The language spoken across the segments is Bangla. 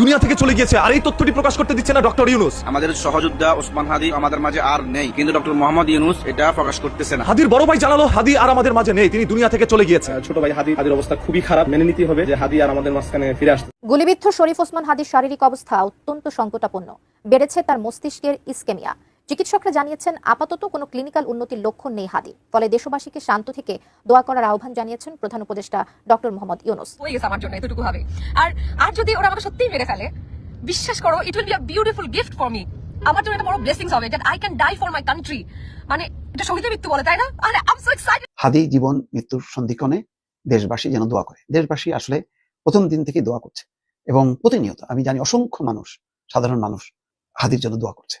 দুনিয়া থেকে চলে গিয়েছে। আর এই তথ্যটি প্রকাশ করতে দিচ্ছে না ডক্টর ইউনুস। আমাদের সহযোদ্ধা ওসমান হাদি আমাদের মাঝে আর নেই কিন্তু ডক্টর মোহাম্মদ ইউনুস এটা প্রকাশ করতেছে না। হাদির বড় ভাই জানালো হাদি আর আমাদের মাঝে নেই তিনি দুনিয়া থেকে চলে গিয়েছে। ছোট ভাই হাদি হাদির অবস্থা খুবই খারাপ মেনে নিতে হবে যে হাদি আর আমাদের মাঝখানে ফিরে আসছে। গুলিবিদ্ধ শরীফ ওসমান হাদির শারীরিক অবস্থা অত্যন্ত সংকটাপন্ন। বেড়েছে তার মস্তিষ্কের ইস্কেমিয়া। চিকিৎসকরা জানিয়েছেন আপাতত কোনো ক্লিনিক্যাল উন্নতির লক্ষণ নেই হাদি ফলে দেশবাসীকে শান্ত থেকে দোয়া করার আহ্বান জানিয়েছেন প্রধান উপদেষ্টা ডক্টর মোহাম্মদ ইউনুস। হয়ে গেছে আমার জন্য এতটুকু হবে। আর আর যদি ওরা আমাকে সত্যিই মেরে ফেলে বিশ্বাস করো it will be a beautiful gift for me আমার জন্য এটা বড় ব্লেসিংস হবে that I can die for my country মানে এটা শহীদের মৃত্যু বলে তাই না? আরে I am so excited Hadi জীবন মৃত্যুর সন্ধিক্ষণে দেশবাসী যেন দোয়া করে। দেশবাসী আসলে প্রথম দিন থেকে দোয়া করছে এবং প্রতিনিয়ত আমি জানি অসংখ্য মানুষ সাধারণ মানুষ হাদির জন্য দোয়া করছে।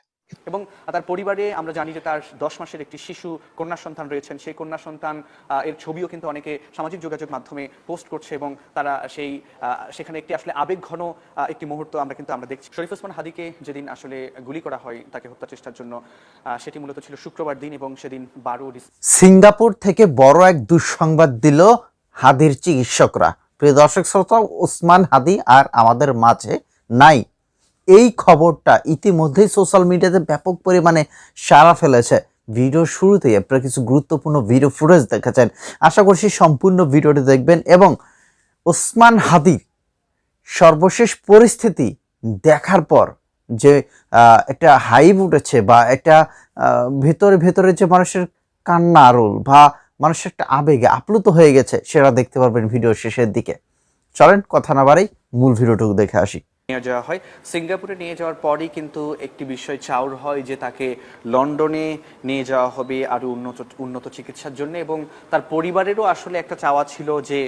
এবং তার পরিবারে আমরা জানি যে তার দশ মাসের একটি শিশু কন্যা সন্তান রয়েছেন। সেই কন্যা সন্তান এর ছবিও কিন্তু অনেকে সামাজিক যোগাযোগ মাধ্যমে পোস্ট করছে এবং তারা সেই সেখানে একটি আসলে আবেগ ঘন একটি মুহূর্ত আমরা কিন্তু আমরা দেখছি। শরীফ ওসমান হাদিকে যেদিন আসলে গুলি করা হয় তাকে হত্যা চেষ্টার জন্য সেটি মূলত ছিল শুক্রবার দিন এবং সেদিন বারো সিঙ্গাপুর থেকে বড় এক দুঃসংবাদ দিল হাদির চিকিৎসকরা। প্রিয় দর্শক শ্রোতা, ওসমান হাদি আর আমাদের মাঝে নাই। এই খবরটা ইতিমধ্যেই সোশ্যাল মিডিয়াতে ব্যাপক পরিমাণে সারা ফেলেছে। ভিডিও শুরুতেই আপনারা কিছু গুরুত্বপূর্ণ ভিডিও ফুটেজ দেখেছেন। আশা করছি সম্পূর্ণ ভিডিওটি দেখবেন এবং ওসমান হাদির সর্বশেষ পরিস্থিতি দেখার পর যে একটা হাইপ উঠেছে বা একটা ভেতরে ভেতরে যে মানুষের কান্না আরল বা মানুষের একটা আবেগে আপ্লুত হয়ে গেছে, সেটা দেখতে পারবেন ভিডিও শেষের দিকে। চলেন কথা না বাড়াই মূল ভিডিওটুকু দেখে আসি। নিয়ে যাওয়া হয়। সিঙ্গাপুরে নিয়ে যাওয়ার পরই কিন্তু একটি বিষয় চাউর হয় যে তাকে লন্ডনে নিয়ে যাওয়া হবে আরও উন্নত উন্নত চিকিৎসার জন্য এবং তার পরিবারেরও আসলে একটা চাওয়া ছিল যে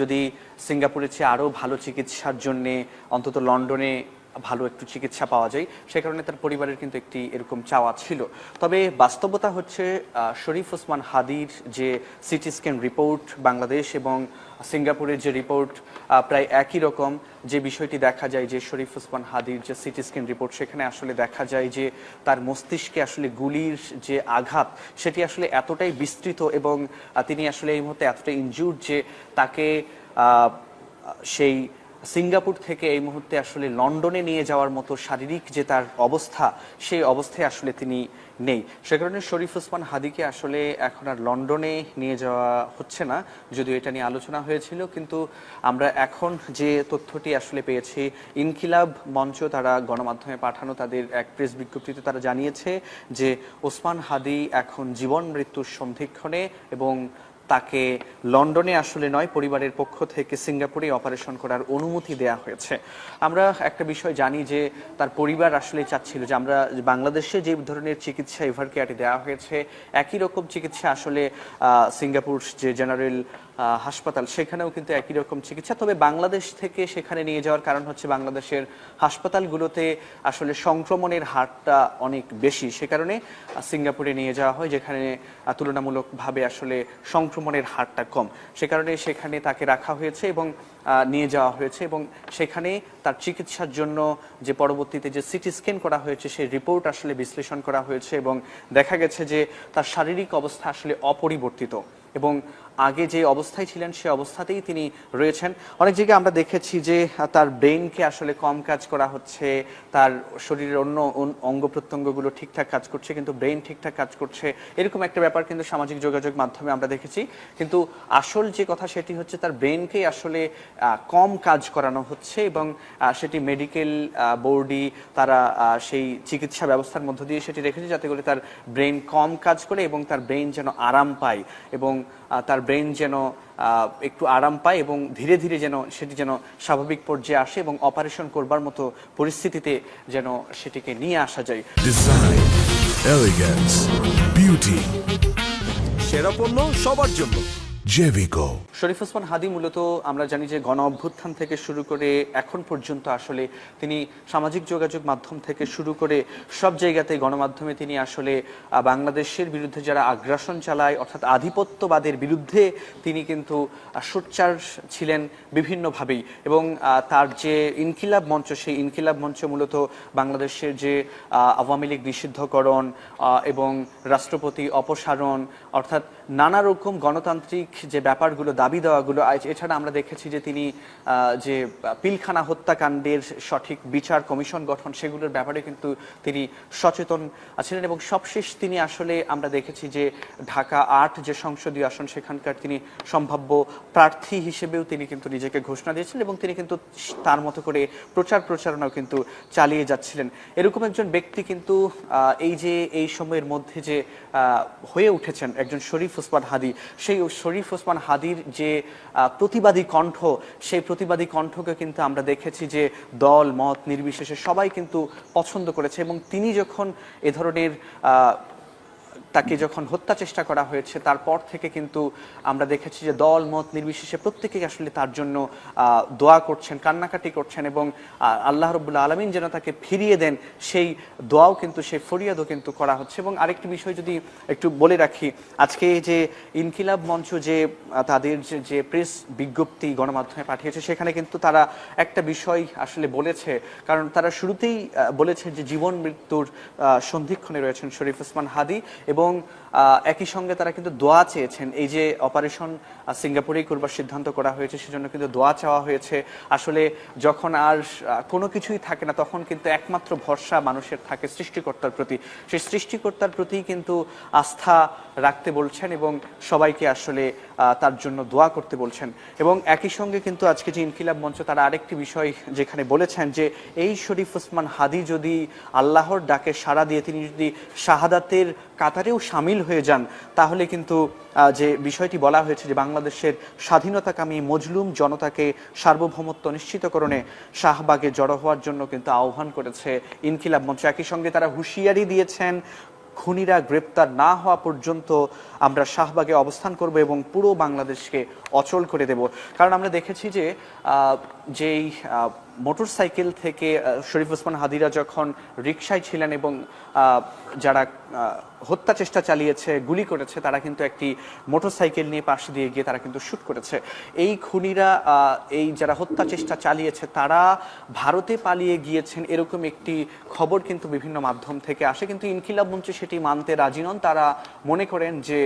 যদি সিঙ্গাপুরের চেয়ে আরও ভালো চিকিৎসার জন্যে অন্তত লন্ডনে ভালো একটু চিকিৎসা পাওয়া যায়। সে কারণে তার পরিবারের কিন্তু একটি এরকম চাওয়া ছিল। তবে বাস্তবতা হচ্ছে শরীফ ওসমান হাদির যে সিটি স্ক্যান রিপোর্ট, বাংলাদেশ এবং সিঙ্গাপুরের যে রিপোর্ট প্রায় একই রকম। যে বিষয়টি দেখা যায় যে শরীফ ওসমান হাদির যে সিটি স্ক্যান রিপোর্ট, সেখানে আসলে দেখা যায় যে তার মস্তিষ্কে আসলে গুলির যে আঘাত, সেটি আসলে এতটাই বিস্তৃত এবং তিনি আসলে এই মুহূর্তে এতটাই ইনজুর্ড যে তাকে সেই সিঙ্গাপুর থেকে এই মুহূর্তে আসলে লন্ডনে নিয়ে যাওয়ার মতো শারীরিক যে তার অবস্থা, সেই অবস্থায় আসলে তিনি নেই। সে কারণে শরীফ ওসমান হাদিকে আসলে এখন আর লন্ডনে নিয়ে যাওয়া হচ্ছে না, যদিও এটা নিয়ে আলোচনা হয়েছিল, কিন্তু আমরা এখন যে তথ্যটি আসলে পেয়েছি, ইনকিলাব মঞ্চ তারা গণমাধ্যমে পাঠানো তাদের এক প্রেস বিজ্ঞপ্তিতে তারা জানিয়েছে যে ওসমান হাদি এখন জীবন মৃত্যুর সন্ধিক্ষণে এবং তাকে লন্ডনে আসলে নয়, পরিবারের পক্ষ থেকে সিঙ্গাপুরে অপারেশন করার অনুমতি দেয়া হয়েছে। আমরা একটা বিষয় জানি যে তার পরিবার আসলে চাচ্ছিল যে আমরা বাংলাদেশে যে ধরনের চিকিৎসা এভার কেয়ারে দেওয়া হয়েছে, একই রকম চিকিৎসা আসলে সিঙ্গাপুর যে জেনারেল হাসপাতাল, সেখানেও কিন্তু একই রকম চিকিৎসা। তবে বাংলাদেশ থেকে সেখানে নিয়ে যাওয়ার কারণ হচ্ছে বাংলাদেশের হাসপাতালগুলোতে আসলে সংক্রমণের হারটা অনেক বেশি। সে কারণে সিঙ্গাপুরে নিয়ে যাওয়া হয়, যেখানে তুলনামূলকভাবে আসলে সংক্রমণের হারটা কম। সে কারণে সেখানে তাকে রাখা হয়েছে এবং নিয়ে যাওয়া হয়েছে এবং সেখানে তার চিকিৎসার জন্য যে পরবর্তীতে যে সিটি স্ক্যান করা হয়েছে, সেই রিপোর্ট আসলে বিশ্লেষণ করা হয়েছে এবং দেখা গেছে যে তার শারীরিক অবস্থা আসলে অপরিবর্তিত এবং আগে যে অবস্থায় ছিলেন, সে অবস্থাতেই তিনি রয়েছেন। অনেক জায়গায় আমরা দেখেছি যে, তার ব্রেনকে আসলে কম কাজ করা হচ্ছে, তার শরীরের অন্য অঙ্গ প্রত্যঙ্গগুলো ঠিকঠাক কাজ করছে, কিন্তু ব্রেন ঠিকঠাক কাজ করছে। এরকম একটা ব্যাপার কিন্তু সামাজিক যোগাযোগ মাধ্যমে আমরা দেখেছি। কিন্তু আসল যে কথা সেটি হচ্ছে, তার ব্রেনকেই আসলে কম কাজ করানো হচ্ছে এবং সেটি মেডিকেল বোর্ডই, তারা সেই চিকিৎসা ব্যবস্থার মধ্য দিয়ে সেটি রেখেছে যাতে করে তার ব্রেন কম কাজ করে এবং তার ব্রেন যেন আরাম পায়। এবং তার ব্রেন যেন একটু আরাম পায় এবং ধীরে ধীরে যেন সেটি যেন স্বাভাবিক পর্যায়ে আসে এবং অপারেশন করবার মতো পরিস্থিতিতে যেন সেটিকে নিয়ে আসা যায়। Beauty, সেরা পণ্য সবার জন্য। Jevico. শরীফ ওসমান হাদি মূলত আমরা জানি যে গণ অভ্যুত্থান থেকে শুরু করে এখন পর্যন্ত আসলে তিনি সামাজিক যোগাযোগ মাধ্যম থেকে শুরু করে সব জায়গাতে গণমাধ্যমে তিনি আসলে বাংলাদেশের বিরুদ্ধে যারা আগ্রাসন চালায়, অর্থাৎ আধিপত্যবাদের বিরুদ্ধে তিনি কিন্তু সোচ্চার ছিলেন বিভিন্নভাবেই এবং তার যে ইনকিলাব মঞ্চ, সেই ইনকিলাব মঞ্চ মূলত বাংলাদেশের যে আওয়ামী লীগ নিষিদ্ধকরণ এবং রাষ্ট্রপতি অপসারণ, অর্থাৎ নানা রকম গণতান্ত্রিক যে ব্যাপারগুলো, দাবি দেওয়াগুলো এছাড়া আমরা দেখেছি যে তিনি যে পিলখানা হত্যাকাণ্ডের সঠিক বিচার কমিশন গঠন, সেগুলোর ব্যাপারে কিন্তু তিনি সচেতন ছিলেন এবং সবশেষ তিনি আসলে আমরা দেখেছি যে ঢাকা আট যে সংসদীয় আসন, সেখানকার তিনি সম্ভাব্য প্রার্থী হিসেবেও তিনি কিন্তু নিজেকে ঘোষণা দিয়েছিলেন এবং তিনি কিন্তু তার মতো করে প্রচার প্রচারণাও কিন্তু চালিয়ে যাচ্ছিলেন। এরকম একজন ব্যক্তি কিন্তু এই যে এই সময়ের মধ্যে যে হয়ে উঠেছেন একজন শরীফ ওসমান হাদি, সেই শরীফ ওসমান হাদির যে প্রতিবাদী কণ্ঠ, সেই প্রতিবাদী কণ্ঠকে কিন্তু আমরা দেখেছি যে দল, মত নির্বিশেষে সবাই কিন্তু পছন্দ করেছে এবং তিনি যখন এ ধরনের তাকে যখন হত্যা চেষ্টা করা হয়েছে, তারপর থেকে কিন্তু আমরা দেখেছি যে দল, মত নির্বিশেষে প্রত্যেকেই আসলে তার জন্য দোয়া করছেন, কান্নাকাটি করছেন এবং আল্লাহ রবুল্লা আলমিন যেন তাকে ফিরিয়ে দেন, সেই দোয়াও কিন্তু, সেই ফরিয়াদও কিন্তু করা হচ্ছে এবং আরেকটি বিষয় যদি একটু বলে রাখি, আজকে যে ইনকিলাব মঞ্চ যে তাদের যে- যে প্রেস বিজ্ঞপ্তি গণমাধ্যমে পাঠিয়েছে, সেখানে কিন্তু তারা একটা বিষয় আসলে বলেছে, কারণ তারা শুরুতেই বলেছে যে জীবন মৃত্যুর সন্ধিক্ষণে রয়েছেন শরীফ ওসমান হাদি এবং আহ, একই সঙ্গে তারা কিন্তু দোয়া চেয়েছেন। এই যে অপারেশন সিঙ্গাপুরেই করবার সিদ্ধান্ত করা হয়েছে, সেজন্য কিন্তু দোয়া চাওয়া হয়েছে। আসলে যখন আর কোনো কিছুই থাকে না, তখন কিন্তু একমাত্র ভরসা মানুষের থাকে সৃষ্টিকর্তার প্রতি। সেই সৃষ্টিকর্তার প্রতি কিন্তু আস্থা রাখতে বলছেন এবং সবাইকে আসলে তার জন্য দোয়া করতে বলছেন। এবং একই সঙ্গে কিন্তু আজকে যে ইনকিলাব মঞ্চ, তারা আরেকটি বিষয় যেখানে বলেছেন যে, এই শরীফ ওসমান হাদি যদি আল্লাহর ডাকে সাড়া দিয়ে, তিনি যদি শাহাদাতের কাতারেও সামিল হয়ে যান, তাহলে কিন্তু যে বিষয়টি বলা হয়েছে যে বাংলাদেশের স্বাধীনতাকামী মজলুম জনতাকে সার্বভৌমত্ব নিশ্চিতকরণে শাহবাগে জড়ো হওয়ার জন্য কিন্তু আহ্বান করেছে ইনকিলাব মঞ্চ। একই সঙ্গে তারা হুঁশিয়ারি দিয়েছেন, খুনিরা গ্রেপ্তার না হওয়া পর্যন্ত আমরা শাহবাগে অবস্থান করব এবং পুরো বাংলাদেশকে অচল করে দেব। কারণ আমরা দেখেছি যে যেই মোটর সাইকেল থেকে শরীফ ওসমান হাদিরা যখন রিকশায় ছিলেন এবং যারা হত্যা চেষ্টা চালিয়েছে, গুলি করেছে, তারা কিন্তু একটি মোটর সাইকেল নিয়ে পাশে দিয়ে গিয়ে তারা কিন্তু শ্যুট করেছে। এই খুনিরা এই যারা হত্যা চেষ্টা চালিয়েছে, তারা ভারতে পালিয়ে গিয়েছেন এরকম একটি খবর কিন্তু বিভিন্ন মাধ্যম থেকে আসে। কিন্তু ইনকিলাব মঞ্চ সেটি মানতে রাজি নন। তারা মনে করেন যে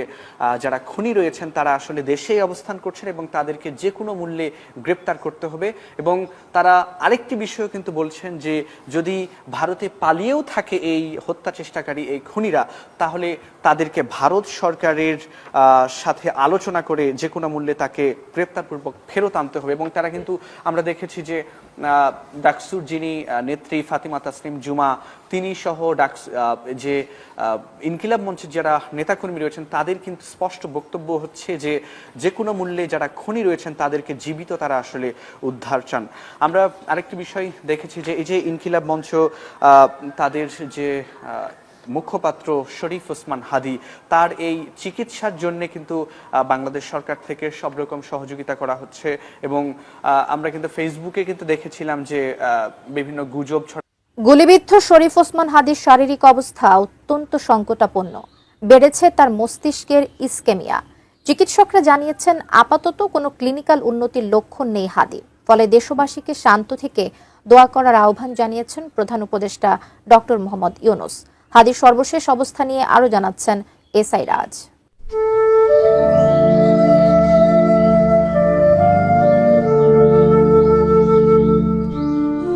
যারা খুনি রয়েছেন, তারা আসলে দেশেই অবস্থান করছেন এবং তাদেরকে যে কোনো মূল্যে গ্রেপ্তার করতে হবে। এবং তারা আরেকটি বিষয় কিন্তু বলছেন যে, যদি ভারতে পালিয়েও থাকে এই হত্যা চেষ্টাকারী এই খুনিরা তাহলে তাদেরকে ভারত সরকারের সাথে আলোচনা করে যে কোনো মূল্যে তাকে গ্রেপ্তারপূর্বক ফেরত আনতে হবে। এবং তারা কিন্তু আমরা দেখেছি যে ডাকসুর যিনি নেত্রী ফাতিমা তাসলিম জুমা, তিনি সহ ডাকস যে ইনকিলাব মঞ্চের যারা নেতাকর্মী রয়েছেন, তাদের কিন্তু স্পষ্ট বক্তব্য হচ্ছে যে যে কোনো মূল্যে যারা খনি রয়েছেন, তাদেরকে জীবিত তারা আসলে উদ্ধার চান। আমরা আরেকটি বিষয় দেখেছি যে, এই যে ইনকিলাব মঞ্চ তাদের যে মুখপাত্র শরীফ ওসমান হাদি, তার এই চিকিৎসার জন্য কিন্তু বাংলাদেশ সরকার থেকে সব রকম সহযোগিতা করা হচ্ছে এবং আমরা কিন্তু ফেসবুকে কিন্তু দেখেছিলাম যে বিভিন্ন গুজব গুলিবিদ্ধ শরীফ ওসমান হাদির শারীরিক অবস্থা অত্যন্ত সংকটাপন্ন। বেড়েছে তার মস্তিষ্কের ইসকেমিয়া। চিকিৎসকরা জানিয়েছেন, আপাতত কোনো ক্লিনিক্যাল উন্নতির লক্ষণ নেই হাদি। ফলে দেশবাসীকে শান্ত থেকে দোয়া করার আহ্বান জানিয়েছেন প্রধান উপদেষ্টা ডক্টর মোহাম্মদ ইউনুস। হাদির সর্বশেষ অবস্থা নিয়ে আরও জানাচ্ছেন এসআই রাজ।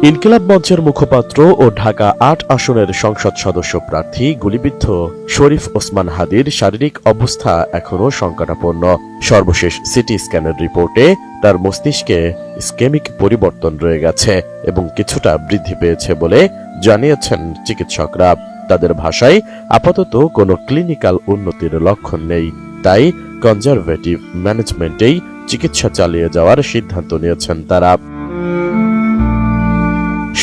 ইনকিলাব মঞ্চের মুখপাত্র ও ঢাকা আট আসনের সংসদ সদস্য প্রার্থী গুলিবিদ্ধ শরীফ ওসমান হাদির শারীরিক অবস্থা এখনও সংকটাপন্ন সর্বশেষ সিটি স্ক্যানের রিপোর্টে তার মস্তিষ্কে স্কেমিক পরিবর্তন রয়ে গেছে এবং কিছুটা বৃদ্ধি পেয়েছে বলে জানিয়েছেন চিকিৎসকরা। তাদের ভাষায় আপাতত কোনো ক্লিনিক্যাল উন্নতির লক্ষণ নেই। তাই কনজারভেটিভ ম্যানেজমেন্টেই চিকিৎসা চালিয়ে যাওয়ার সিদ্ধান্ত নিয়েছেন তারা।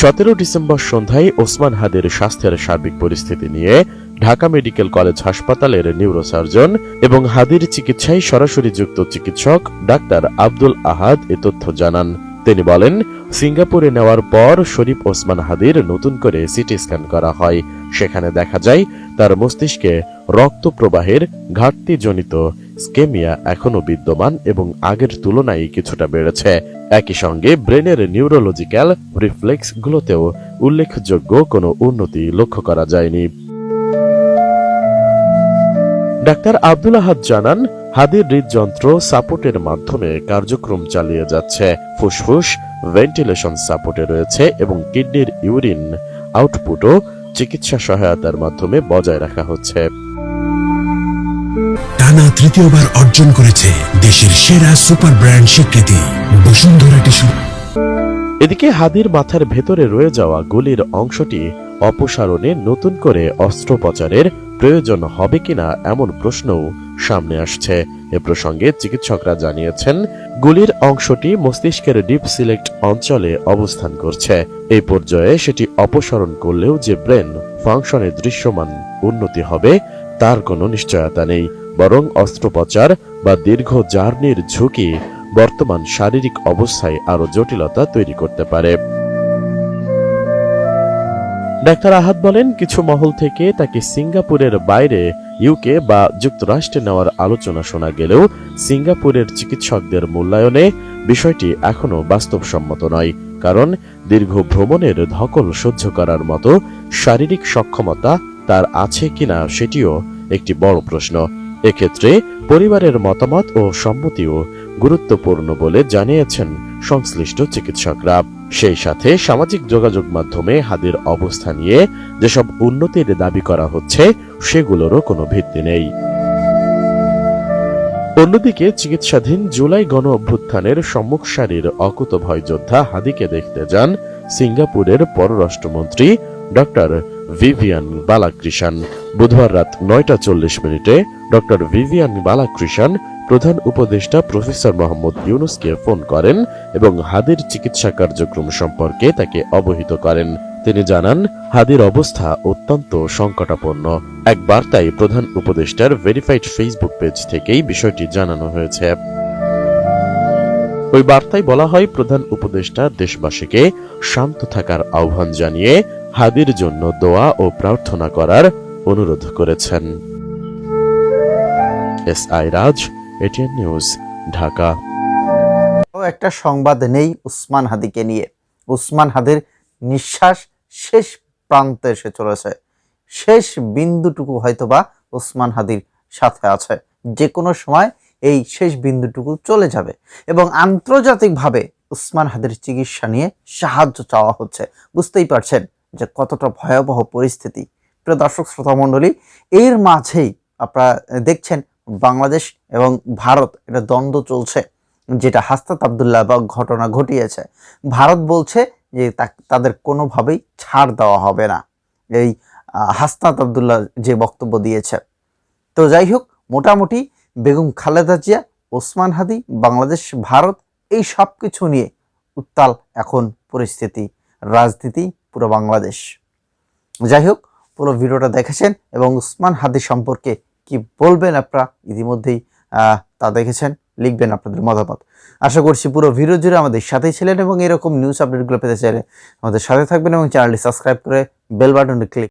সতেরো ডিসেম্বর সন্ধ্যায় ওসমান হাদের স্বাস্থ্যের সার্বিক পরিস্থিতি নিয়ে ঢাকা মেডিকেল কলেজ হাসপাতালের নিউরোসার্জন এবং হাদির চিকিৎসায় সরাসরি যুক্ত চিকিৎসক ডাক্তার আব্দুল আহাদ এ তথ্য জানান। তিনি বলেন, সিঙ্গাপুরে নেওয়ার পর শরীফ ওসমান হাদির নতুন করে সিটি স্ক্যান করা হয়। সেখানে দেখা যায়, তার মস্তিষ্কে রক্ত প্রবাহের ঘাটতিজনিত স্কেমিয়া এখনও বিদ্যমান এবং আগের তুলনায় কিছুটা বেড়েছে। একই সঙ্গে ব্রেনের নিউরোলজিক্যাল রিফ্লেক্সগুলোতেও উল্লেখযোগ্য কোনো উন্নতি লক্ষ্য করা যায়নি। ডাক্তার আব্দুল আহাদ জানান হাদির হৃদযন্ত্র সাপোর্টের মাধ্যমে কার্যক্রম চালিয়ে যাচ্ছে। ফুসফুস ভেন্টিলেশন সাপোর্টে রয়েছে এবং কিডনির ইউরিন আউটপুটও চিকিৎসা সহায়তার মাধ্যমে বজায় রাখা হচ্ছে। টানা তৃতীয়বার অর্জন করেছে দেশের সেরা সুপার ব্র্যান্ড স্বীকৃতি বসুন্ধরা টিস্যু। এদিকে হাদির মাথার ভেতরে রয়ে যাওয়া গুলির অংশটি অপসারণে নতুন করে অস্ত্রোপচারের প্রয়োজন হবে কিনা এমন প্রশ্নও সামনে আসছে। এ প্রসঙ্গে চিকিৎসকরা জানিয়েছেন, গুলির অংশটি মস্তিষ্কের ডিপ সিলেক্ট অঞ্চলে অবস্থান করছে। এই পর্যায়ে সেটি অপসারণ করলেও যে ব্রেন ফাংশনে দৃশ্যমান উন্নতি হবে, তার কোনো নিশ্চয়তা নেই। বরং অস্ত্রোপচার বা দীর্ঘ জার্নির ঝুঁকি বর্তমান শারীরিক অবস্থায় আরও জটিলতা তৈরি করতে পারে। ডাক্তার আহাদ বলেন, কিছু মহল থেকে তাকে সিঙ্গাপুরের বাইরে ইউকে বা যুক্তরাষ্ট্রে নেওয়ার আলোচনা শোনা গেলেও সিঙ্গাপুরের চিকিৎসকদের মূল্যায়নে বিষয়টি এখনও বাস্তবসম্মত নয়, কারণ দীর্ঘ ভ্রমণের ধকল সহ্য করার মতো শারীরিক সক্ষমতা তার আছে কিনা সেটিও একটি বড় প্রশ্ন। এক্ষেত্রে পরিবারের মতামত ও সম্মতিও গুরুত্বপূর্ণ বলে জানিয়েছেন সংশ্লিষ্ট চিকিৎসকরা। সেই সাথে সামাজিক যোগাযোগ মাধ্যমে হাদির অবস্থা নিয়ে যেসব উন্নতির দাবি করা হচ্ছে, সেগুলোরও কোনো ভিত্তি নেই। অন্যদিকে চিকিৎসাধীন জুলাই গণ অভ্যুত্থানের সম্মুখ সারির অকুতভয় যোদ্ধা হাদিকে দেখতে যান সিঙ্গাপুরের পররাষ্ট্রমন্ত্রী ডক্টর ভিভিয়ান বালাকৃষান বুধবার রাত নয়টা চল্লিশ মিনিটে ডক্টর ভিভিয়ান বালাকৃষান প্রধান উপদেষ্টা প্রফেসর মোহাম্মদ ইউনুসকে ফোন করেন এবং হাদির চিকিৎসা কার্যক্রম সম্পর্কে তাকে অবহিত করেন। তিনি জানান, হাদির অবস্থা অত্যন্ত সংকটাপন্ন। এক বার্তায় প্রধান উপদেষ্টার ভেরিফাইড ফেসবুক পেজ থেকেই বিষয়টি জানানো হয়েছে। ওই বার্তায় বলা হয়, প্রধান উপদেষ্টা দেশবাসীকে শান্ত থাকার আহ্বান জানিয়ে হাদির জন্য দোয়া ও প্রার্থনা করার অনুরোধ করেছেন। S I Raj ATN news Dhaka. একটা সংবাদ নেই উসমান হাদিকে নিয়ে। উসমান হাদির নিঃশ্বাস শেষ প্রান্তে এসে চলেছে। শেষ বিন্দুটুকু হয়তোবা উসমান হাদির সাথে আছে। যে কোনো সময় এই শেষ বিন্দুটুকু চলে যাবে এবং আন্তর্জাতিকভাবে উসমান হাদির চিকিৎসা নিয়ে সাহায্য চাওয়া হচ্ছে। বুঝতেই পারছেন যে কতটা ভয়াবহ পরিস্থিতি। প্রিয় দর্শক শ্রোতা মণ্ডলী এর মাঝেই আপনারা দেখছেন বাংলাদেশ এবং ভারত, এটা দ্বন্দ্ব চলছে, যেটা হাস্তাত আবদুল্লাহ বা ঘটনা ঘটিয়েছে। ভারত বলছে যে তাদের কোনোভাবেই ছাড় দেওয়া হবে না। এই হাস্তাত আবদুল্লাহ যে বক্তব্য দিয়েছে। তো যাই হোক, মোটামুটি বেগম খালেদা জিয়া, ওসমান হাদি, বাংলাদেশ, ভারত, এই সব কিছু নিয়ে উত্তাল এখন পরিস্থিতি, রাজনীতি, পুরো বাংলাদেশ। যাই হোক, পুরো ভিডিওটা দেখেছেন এবং উসমান হাদি সম্পর্কে কি বলবেন আপনারা? ইতিমধ্যেই তা দেখেছেন, লিখবেন আপনাদের মতামত। আশা করছি পুরো ভিডিও জুড়ে আমাদের সাথেই ছিলেন এবং এরকম নিউজ আপডেটগুলো পেতে চাইলে আমাদের সাথে থাকবেন এবং চ্যানেলটি সাবস্ক্রাইব করে বেল বাটনটি ক্লিক